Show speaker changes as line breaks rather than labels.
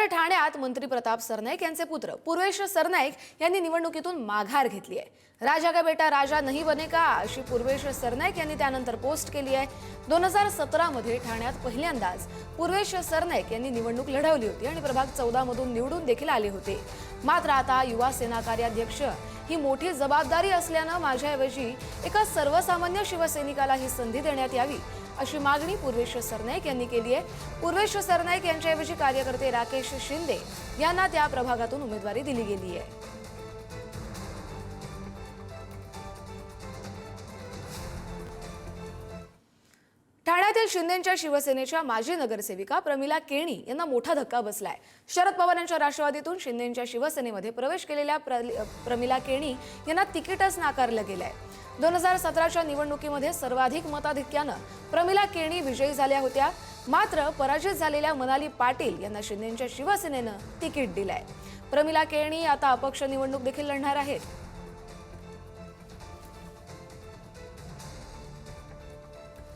तर ठाण्यात मंत्री प्रताप सरनाईक यांचे पुत्र पूर्वेश सरनाईक यांनी निवडणुकीतून माघार घेतली आहे. राजा का बेटा राजा नाही बनेका अशी पूर्वेश सरनाईक यांनी त्यानंतर पोस्ट केली आहे. दोन हजार सतरामध्ये ठाण्यात पहिल्यांदाच पूर्वेश सरनाईक यांनी निवडणूक लढवली होती आणि प्रभाग चौदा मधून निवडून देखील आले होते. मात्र आता युवा सेना कार्याध्यक्ष ही मोठी जबाबदारी असल्यानं माझ्याऐवजी एका सर्वसामान्य शिवसैनिकाला ही संधी देण्यात यावी अशी मागणी पूर्वेश्वर सरनाईक यांनी केली आहे. पूर्वेश्वर सरनाईक यांच्याऐवजी कार्यकर्ते राकेश शिंदे यांना त्या प्रभागातून उमेदवारी दिली गेली आहे. ठाण्यातील शिंदेच्या शिवसेनेच्या माजी नगरसेविका प्रमिला केणी यांना मोठा धक्का बसलाय. शरद पवार यांच्या राष्ट्रवादीतून शिंदेच्या शिवसेनेमध्ये प्रवेश केलेल्या प्रमिला केणी यांना तिकीटच नाकारलं गेलंय. दोन हजार सतराच्या निवडणुकीमध्ये सर्वाधिक मताधिक्यानं प्रमिला केणी विजयी झाल्या होत्या. मात्र पराजित झालेल्या मनाली पाटील यांना शिंदेच्या शिवसेनेनं तिकीट दिलंय. प्रमिला केणी आता अपक्ष निवडणूक देखील लढणार आहेत.